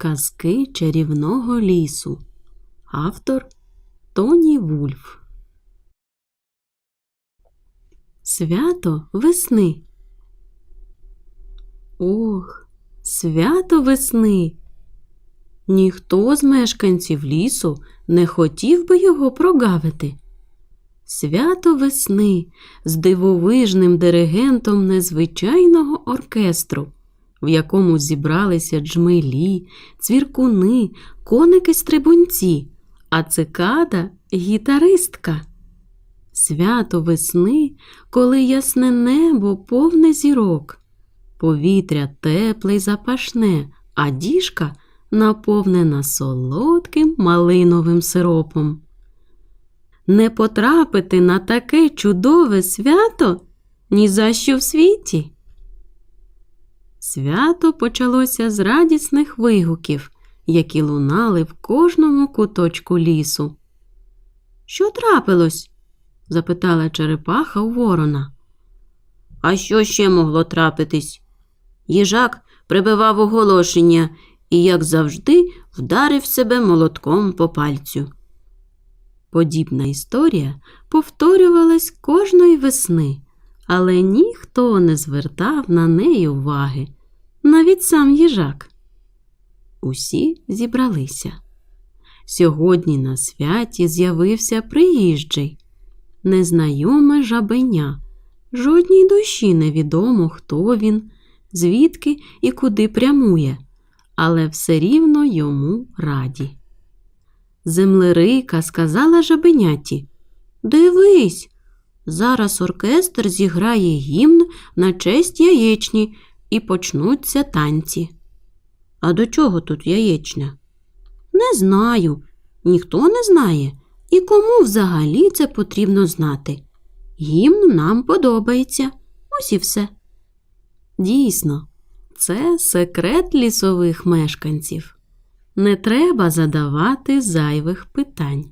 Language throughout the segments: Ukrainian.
Казки чарівного лісу. Автор Тоні Вульф. Свято весни. Ох, свято весни. Ніхто з мешканців лісу не хотів би його прогавити. Свято весни з дивовижним диригентом незвичайного оркестру, в якому зібралися джмелі, цвіркуни, коники-стрибунці, а цикада гітаристка. Свято весни, коли ясне небо повне зірок, повітря тепле й запашне, а діжка наповнена солодким малиновим сиропом. Не потрапити на таке чудове свято ні за що в світі. Свято почалося з радісних вигуків, які лунали в кожному куточку лісу. Що трапилось? запитала черепаха у ворона. А що ще могло трапитись? Їжак прибивав оголошення і, як завжди, вдарив себе молотком по пальцю. Подібна історія повторювалась кожної весни, але ніхто не звертав на неї уваги, навіть сам їжак. Усі зібралися. Сьогодні на святі з'явився приїжджий, незнайоме жабеня. Жодній душі невідомо, хто він, звідки і куди прямує, але все рівно йому раді. Землерийка сказала жабеняті Дивись, зараз оркестр зіграє гімн на честь яєчні і почнуться танці. А до чого тут яєчня? Не знаю, ніхто не знає. І кому взагалі це потрібно знати? Гімн нам подобається. Ось і все. Дійсно, це секрет лісових мешканців. Не треба задавати зайвих питань.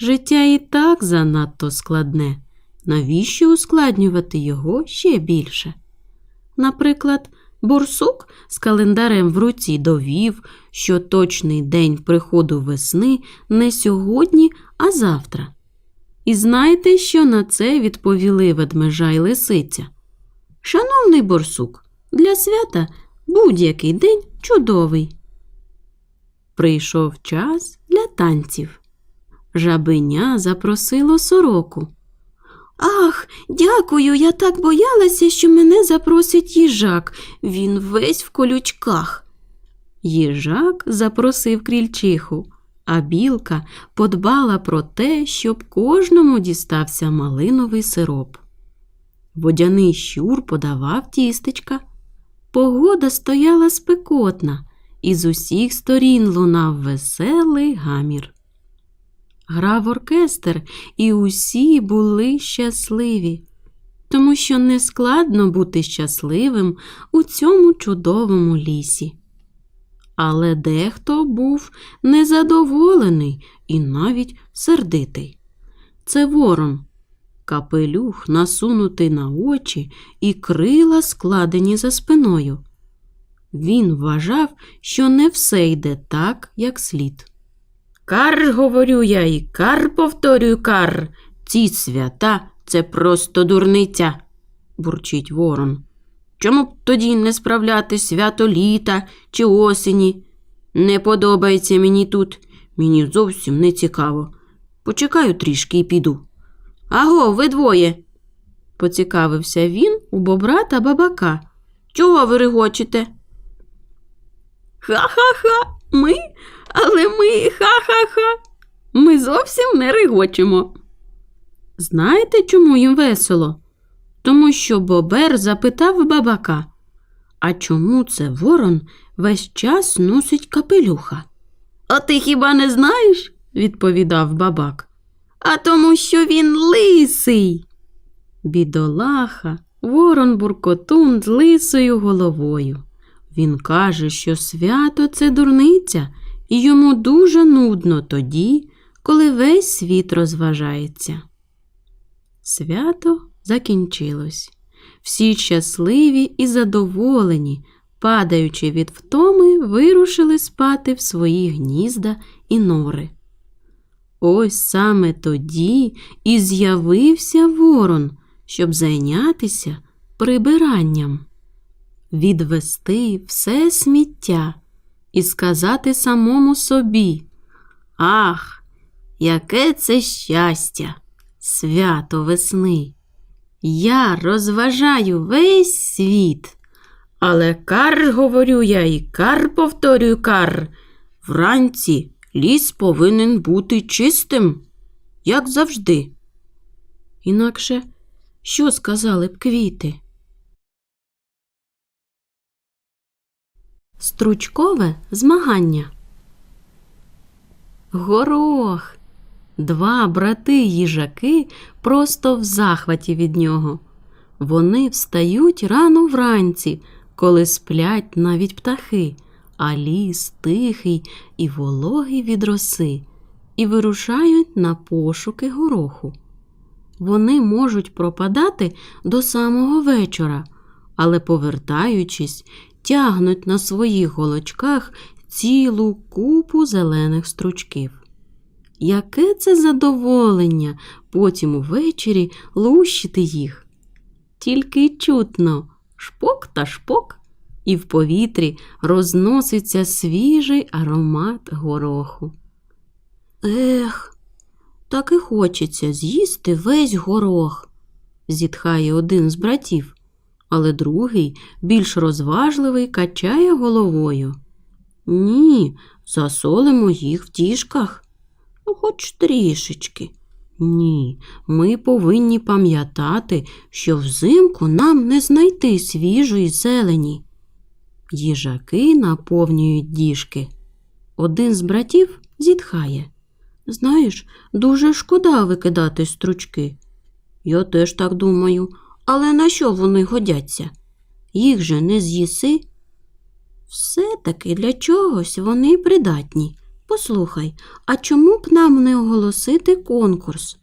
Життя і так занадто складне. Навіщо ускладнювати його ще більше? Наприклад, Бурсук з календарем в руці довів, що точний день приходу весни не сьогодні, а завтра. І знаєте, що на це відповіли ведмежа й лисиця? Шановний борсук, для свята будь-який день чудовий. Прийшов час для танців. Жабеня запросило сороку. Ах, дякую, я так боялася, що мене запросить їжак. Він весь в колючках. Їжак запросив крільчиху, а білка подбала про те, щоб кожному дістався малиновий сироп. Водяний щур подавав тістечка. Погода стояла спекотна, і з усіх сторін лунав веселий гамір. Грав оркестр, і усі були щасливі, тому що не складно бути щасливим у цьому чудовому лісі. Але дехто був незадоволений і навіть сердитий. Це ворон, капелюх насунутий на очі і крила складені за спиною. Він вважав, що не все йде так, як слід. Кар, говорю я, і кар повторюю кар. Ці свята це просто дурниця, бурчить ворон. Чому б тоді не справляти свято літа чи осені? Не подобається мені тут, мені зовсім не цікаво. Почекаю трішки і піду. Аго, ви двоє. поцікавився він у бобра та бабака. Чого ви регочете? Ха-ха-ха, ми, але ми ха-ха-ха. Ми зовсім не регочемо. Знаєте, чому їм весело? Тому що бобер запитав бабака, а чому це ворон весь час носить капелюха? А ти хіба не знаєш? відповідав бабак. А тому, що він лисий. Бідолаха, ворон буркотун з лисою головою. Він каже, що свято це дурниця, і йому дуже нудно тоді, коли весь світ розважається. Свято закінчилось. Всі щасливі і задоволені, падаючи від втоми, вирушили спати в свої гнізда і нори. Ось саме тоді і з'явився ворон, щоб зайнятися прибиранням, відвести все сміття і сказати самому собі: Ах, яке це щастя, свято весни! Я розважаю весь світ. Але кар, говорю я, і кар повторюю кар. Вранці ліс повинен бути чистим, як завжди. Інакше що сказали б квіти? Стручкове змагання. Горох. Два брати їжаки просто в захваті від нього. Вони встають рано вранці, коли сплять навіть птахи, а ліс тихий і вологий від роси, і вирушають на пошуки гороху. Вони можуть пропадати до самого вечора, але, повертаючись, тягнуть на своїх голочках цілу купу зелених стручків. Яке це задоволення потім увечері лущити їх. Тільки чутно шпок та шпок, і в повітрі розноситься свіжий аромат гороху. Ех, так і хочеться з'їсти весь горох, зітхає один з братів, але другий, більш розважливий, качає головою. Ні, засолимо їх в тішках. Ну, хоч трішечки. Ні, ми повинні пам'ятати, що взимку нам не знайти свіжої зелені. Їжаки наповнюють діжки. Один з братів зітхає. Знаєш, дуже шкода викидати стручки. Я теж так думаю, але на що вони годяться? Їх же не з'їси. Все-таки для чогось вони придатні. Послухай, а чому б нам не оголосити конкурс?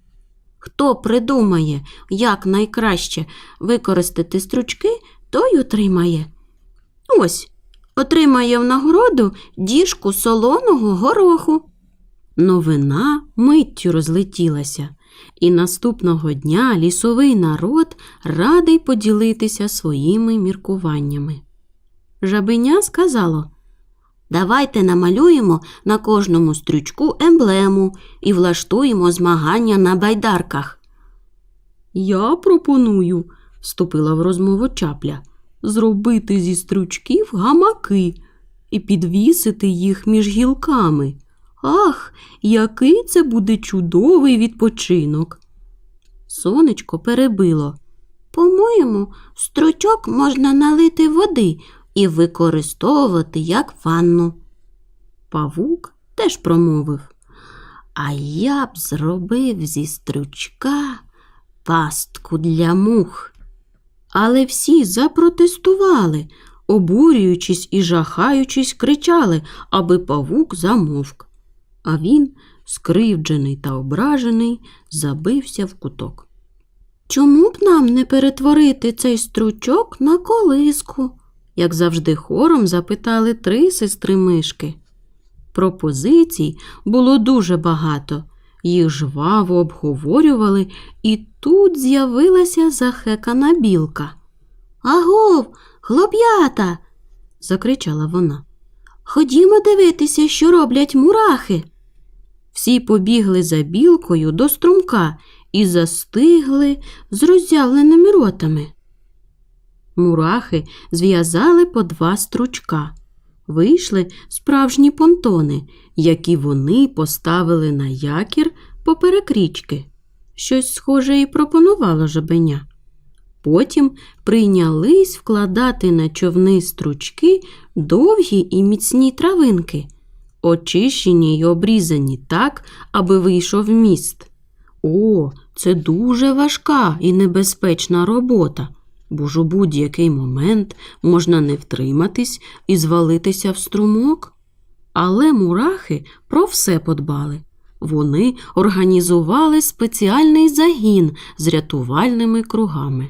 Хто придумає, як найкраще використати стручки, той отримає. Ось, отримає в нагороду діжку солоного гороху. Новина миттю розлетілася, і наступного дня лісовий народ радий поділитися своїми міркуваннями. Жабеня сказало Давайте намалюємо на кожному стрючку емблему і влаштуємо змагання на байдарках. Я пропоную, вступила в розмову чапля, зробити зі стручків гамаки і підвісити їх між гілками. Ах, який це буде чудовий відпочинок. Сонечко перебило. По-моєму, стручок можна налити води і використовувати як ванну. Павук теж промовив. А я б зробив зі стручка пастку для мух. Але всі запротестували, обурюючись і жахаючись, кричали, аби павук замовк. А він, скривджений та ображений, забився в куток. Чому б нам не перетворити цей стручок на колиску? як завжди хором запитали три сестри мишки. Пропозицій було дуже багато, їх жваво обговорювали, і тут з'явилася захекана білка. Агов, хлоп'ята. закричала вона. Ходімо дивитися, що роблять мурахи. Всі побігли за білкою до струмка і застигли з роззявленими ротами. Мурахи зв'язали по два стручка. Вийшли справжні понтони, які вони поставили на якір поперек річки. Щось схоже і пропонувало жабеня. Потім прийнялись вкладати на човни стручки довгі і міцні травинки, очищені й обрізані так, аби вийшов міст. О, це дуже важка і небезпечна робота бо ж у будь-який момент можна не втриматись і звалитися в струмок. Але мурахи про все подбали. Вони організували спеціальний загін з рятувальними кругами.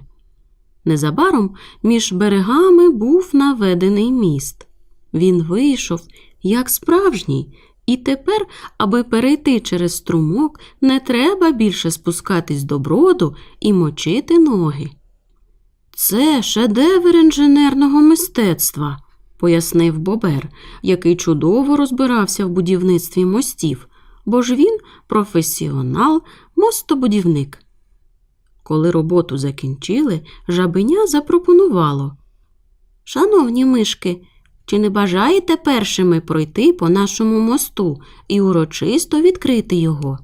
Незабаром між берегами був наведений міст. Він вийшов як справжній, і тепер, аби перейти через струмок, не треба більше спускатись до броду і мочити ноги. Це шедевр інженерного мистецтва, пояснив Бобер, який чудово розбирався в будівництві мостів, бо ж він професіонал, мостобудівник. Коли роботу закінчили, жабеня запропонувало. Шановні мишки, чи не бажаєте першими пройти по нашому мосту і урочисто відкрити його?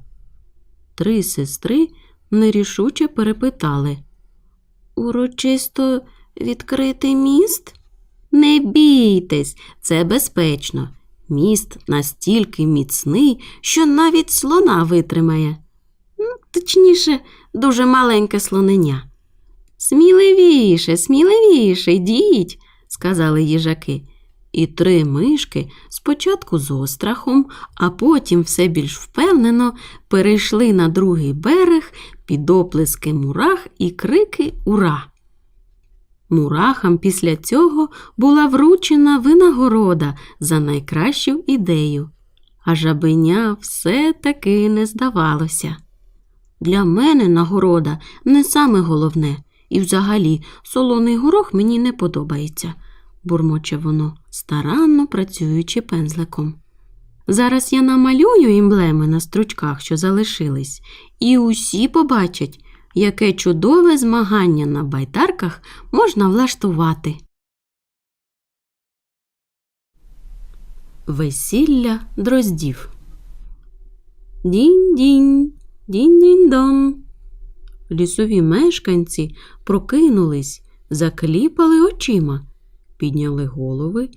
Три сестри нерішуче перепитали. Урочисто відкрити міст? Не бійтесь, це безпечно. Міст настільки міцний, що навіть слона витримає. Ну, Точніше, дуже маленьке слонення. Сміливіше, сміливіше, йдіть, сказали їжаки. І три мишки спочатку з острахом, а потім все більш впевнено перейшли на другий берег під оплески мурах і крики Ура! Мурахам після цього була вручена винагорода за найкращу ідею, а жабеня все таки не здавалося. Для мене нагорода не саме головне, і взагалі солоний горох мені не подобається, бурмоче воно, старанно працюючи пензликом. Зараз я намалюю емблеми на стручках, що залишились, і усі побачать, яке чудове змагання на байдарках можна влаштувати. Весілля дроздів. Дінь-дінь, дінь-дінь-дон. Лісові мешканці прокинулись, закліпали очима, підняли голови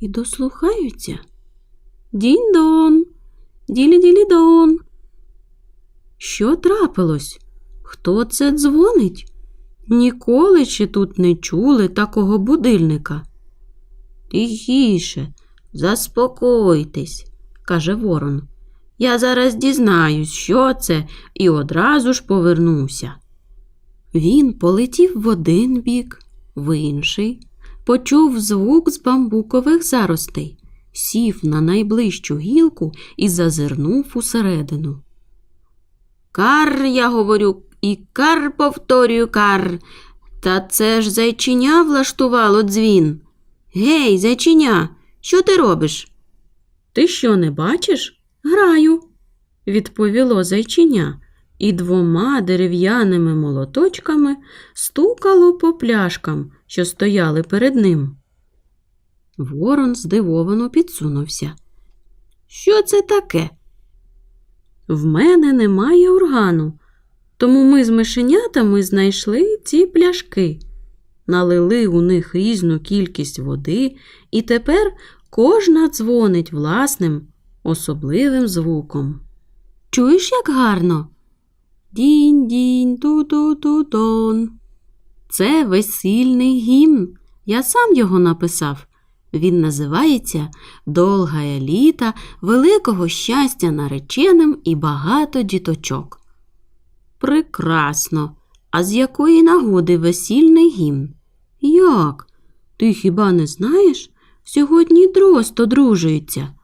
і дослухаються. Дінь-дон, ділі-ділі-дон. Що трапилось? Хто це дзвонить? Ніколи ще тут не чули такого будильника. Тихіше, заспокойтесь, каже Ворон. Я зараз дізнаюсь, що це, і одразу ж повернуся. Він полетів в один бік, в інший, почув звук з бамбукових заростей, сів на найближчу гілку і зазирнув усередину. Кар, я говорю, і кар повторюю кар. Та це ж зайчиня влаштувало дзвін. Гей, зайчиня, що ти робиш? Ти що не бачиш? Граю, відповіло зайчиня, і двома дерев'яними молоточками стукало по пляшкам, що стояли перед ним. Ворон здивовано підсунувся. Що це таке? В мене немає органу, тому ми з мишенятами знайшли ці пляшки, налили у них різну кількість води, і тепер кожна дзвонить власним особливим звуком. Чуєш, як гарно? Дінь-дінь, ту-ту-ту-тон. Це весільний гімн. Я сам його написав. Він називається Долгая літа, великого щастя нареченим і багато діточок. Прекрасно. А з якої нагоди весільний гімн? Як? Ти хіба не знаєш? Сьогодні дрозд одружується.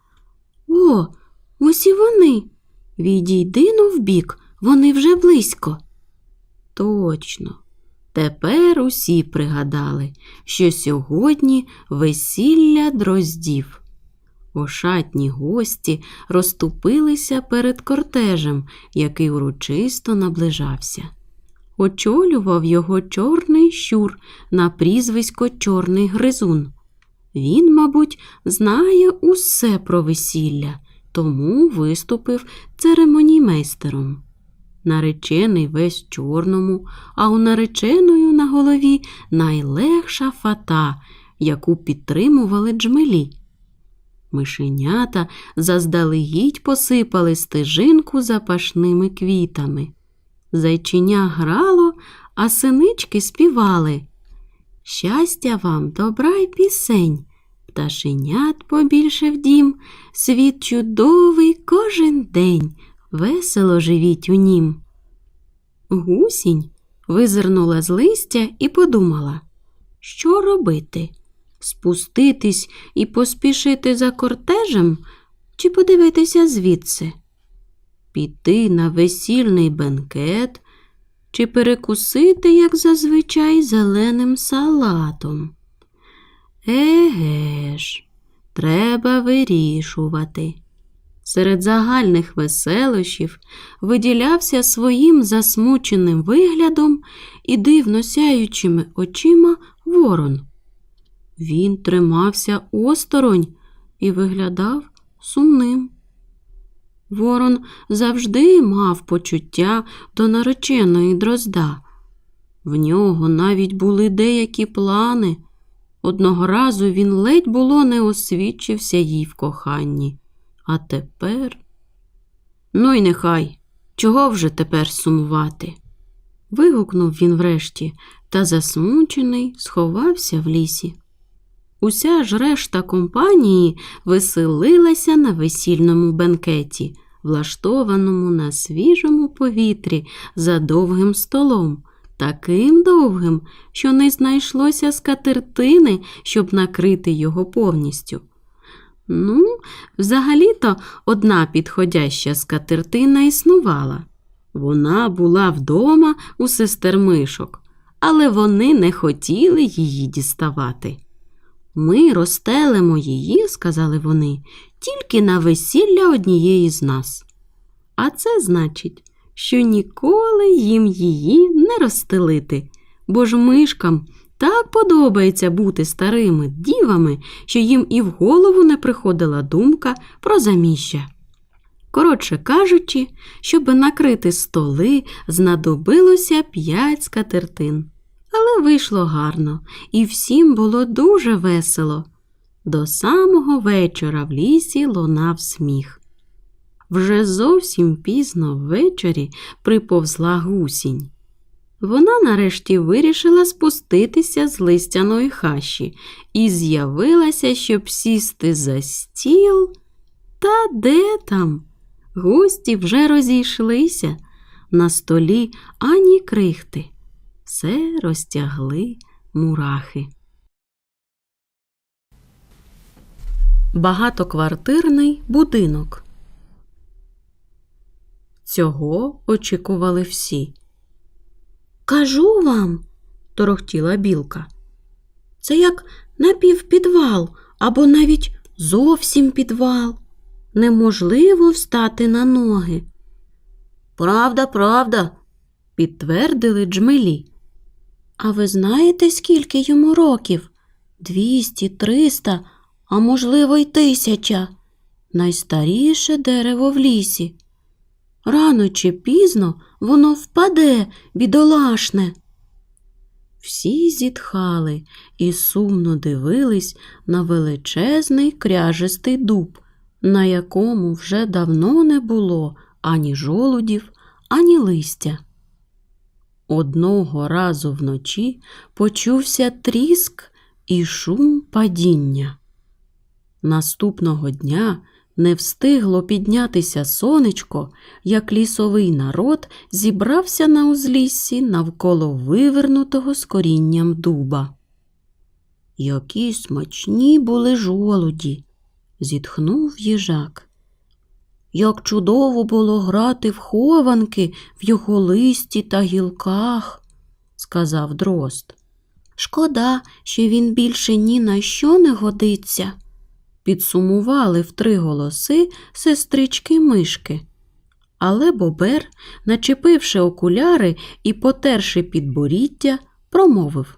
О, ось і вони. Відійди ну вбік, вони вже близько. Точно. Тепер усі пригадали, що сьогодні весілля дроздів. Ошатні гості розступилися перед кортежем, який урочисто наближався. Очолював його чорний щур на прізвисько Чорний Гризун. Він, мабуть, знає усе про весілля, тому виступив церемоніймейстером. Наречений весь чорному, а у нареченої на голові найлегша фата, яку підтримували джмелі. Мишенята заздалегідь посипали стежинку запашними квітами. Зайчиня грало, а синички співали. Щастя вам, добра й пісень, пташенят побільше в дім, світ чудовий кожен день, весело живіть у нім. Гусінь, визирнула з листя і подумала, що робити? Спуститись і поспішити за кортежем чи подивитися звідси? Піти на весільний бенкет чи перекусити, як зазвичай, зеленим салатом? Еге ж, треба вирішувати. Серед загальних веселощів виділявся своїм засмученим виглядом і дивно сяючими очима ворон. Він тримався осторонь і виглядав сумним. Ворон завжди мав почуття до нареченої дрозда. В нього навіть були деякі плани. Одного разу він ледь було не освідчився їй в коханні. А тепер. Ну й нехай, чого вже тепер сумувати? Вигукнув він врешті та засмучений сховався в лісі. Уся ж решта компанії веселилася на весільному бенкеті, влаштованому на свіжому повітрі за довгим столом, таким довгим, що не знайшлося скатертини, щоб накрити його повністю. Ну, взагалі-то одна підходяща скатертина існувала. Вона була вдома у сестер мишок, але вони не хотіли її діставати. Ми розстелимо її, сказали вони, тільки на весілля однієї з нас. А це значить, що ніколи їм її не розстелити, бо ж мишкам так подобається бути старими дівами, що їм і в голову не приходила думка про заміжжя. Коротше кажучи, щоби накрити столи, знадобилося п'ять скатертин. Але вийшло гарно, і всім було дуже весело. До самого вечора в лісі лунав сміх. Вже зовсім пізно ввечері приповзла гусінь. Вона нарешті вирішила спуститися з листяної хащі і з'явилася, щоб сісти за стіл. Та де там? Гості вже розійшлися. На столі ані крихти. Все розтягли мурахи. Багатоквартирний будинок. Цього очікували всі. Кажу вам, торохтіла білка. Це як напівпідвал або навіть зовсім підвал. Неможливо встати на ноги. Правда, правда, підтвердили джмелі. А ви знаєте, скільки йому років? Двісті, триста, а можливо, й тисяча. Найстаріше дерево в лісі. Рано чи пізно воно впаде, бідолашне. Всі зітхали і сумно дивились на величезний кряжистий дуб, на якому вже давно не було ані жолудів, ані листя. Одного разу вночі почувся тріск і шум падіння. Наступного дня не встигло піднятися сонечко, як лісовий народ зібрався на узліссі навколо вивернутого з корінням дуба. Які смачні були жолуді, зітхнув їжак. Як чудово було грати в хованки в його листі та гілках, сказав дрозд. Шкода, що він більше ні на що не годиться підсумували в три голоси сестрички мишки. Але бобер, начепивши окуляри і потерши підборіддя, промовив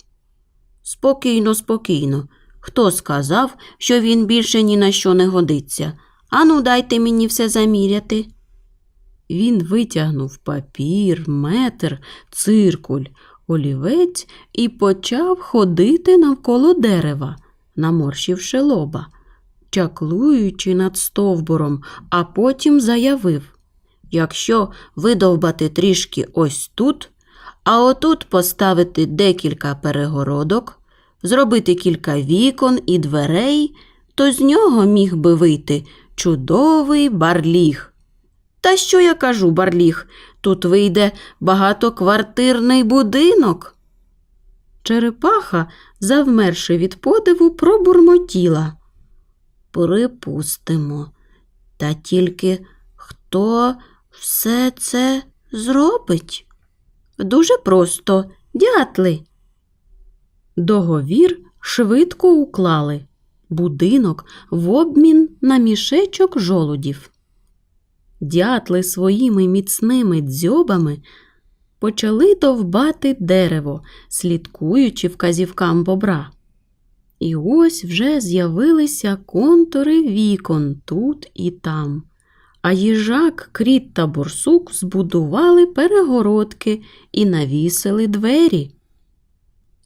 Спокійно, спокійно. Хто сказав, що він більше ні на що не годиться? Ану, дайте мені все заміряти. Він витягнув папір, метр, циркуль, олівець і почав ходити навколо дерева, наморщивши лоба чаклуючи над стовбуром, а потім заявив Якщо видовбати трішки ось тут, а отут поставити декілька перегородок, зробити кілька вікон і дверей, то з нього міг би вийти чудовий барліг. Та що я кажу, барліг? Тут вийде багатоквартирний будинок. Черепаха, завмерши від подиву, пробурмотіла. Припустимо, та тільки хто все це зробить? Дуже просто, дятли. Договір швидко уклали. Будинок в обмін на мішечок жолудів. Дятли своїми міцними дзьобами почали довбати дерево, слідкуючи вказівкам бобра. І ось вже з'явилися контури вікон тут і там. А їжак, кріт та борсук збудували перегородки і навісили двері.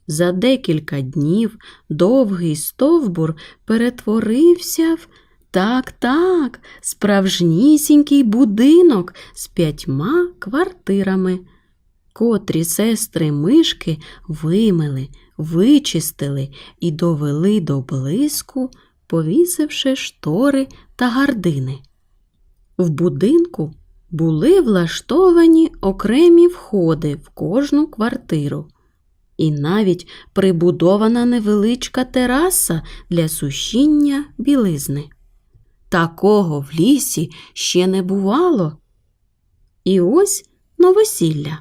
За декілька днів довгий стовбур перетворився в так, так, справжнісінький будинок з п'ятьма квартирами, котрі сестри мишки вимили, вичистили і довели до блиску, повісивши штори та гардини. В будинку були влаштовані окремі входи в кожну квартиру. І навіть прибудована невеличка тераса для сушіння білизни. Такого в лісі ще не бувало. І ось новосілля.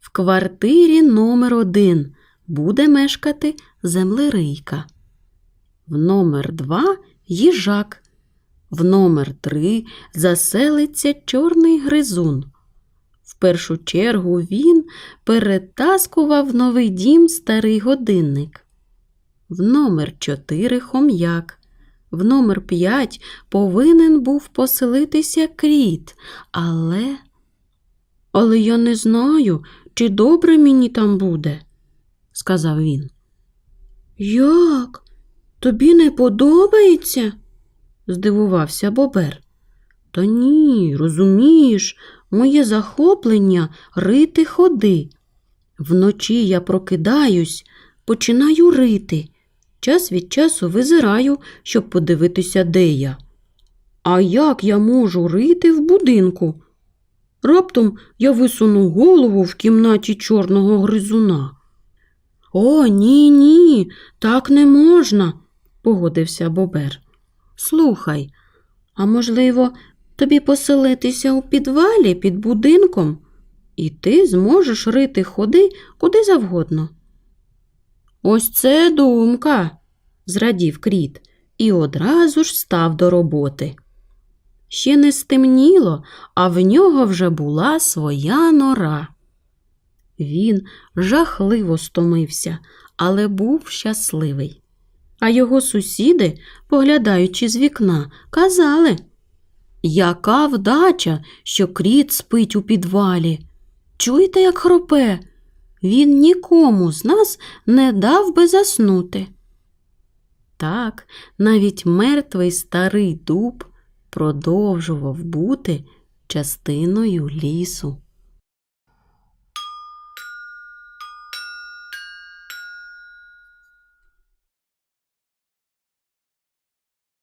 В квартирі номер один буде мешкати землерийка. В номер два їжак. В номер три заселиться чорний гризун. В першу чергу він перетаскував новий дім старий годинник. В номер чотири хом'як. В номер п'ять повинен був поселитися кріт, але. Але я не знаю, чи добре мені там буде, сказав він. Як? Тобі не подобається? здивувався Бобер. Та ні, розумієш, моє захоплення рити ходи. Вночі я прокидаюсь, починаю рити. Час від часу визираю, щоб подивитися, де я. А як я можу рити в будинку? Раптом я висуну голову в кімнаті чорного гризуна. О, ні, ні, так не можна, погодився Бобер. Слухай, а можливо, тобі поселитися у підвалі під будинком, і ти зможеш рити ходи куди завгодно. Ось це думка, зрадів кріт і одразу ж став до роботи. Ще не стемніло, а в нього вже була своя нора. Він жахливо стомився, але був щасливий. А його сусіди, поглядаючи з вікна, казали Яка вдача, що кріт спить у підвалі. Чуєте, як хропе? Він нікому з нас не дав би заснути. Так, навіть мертвий старий дуб продовжував бути частиною лісу.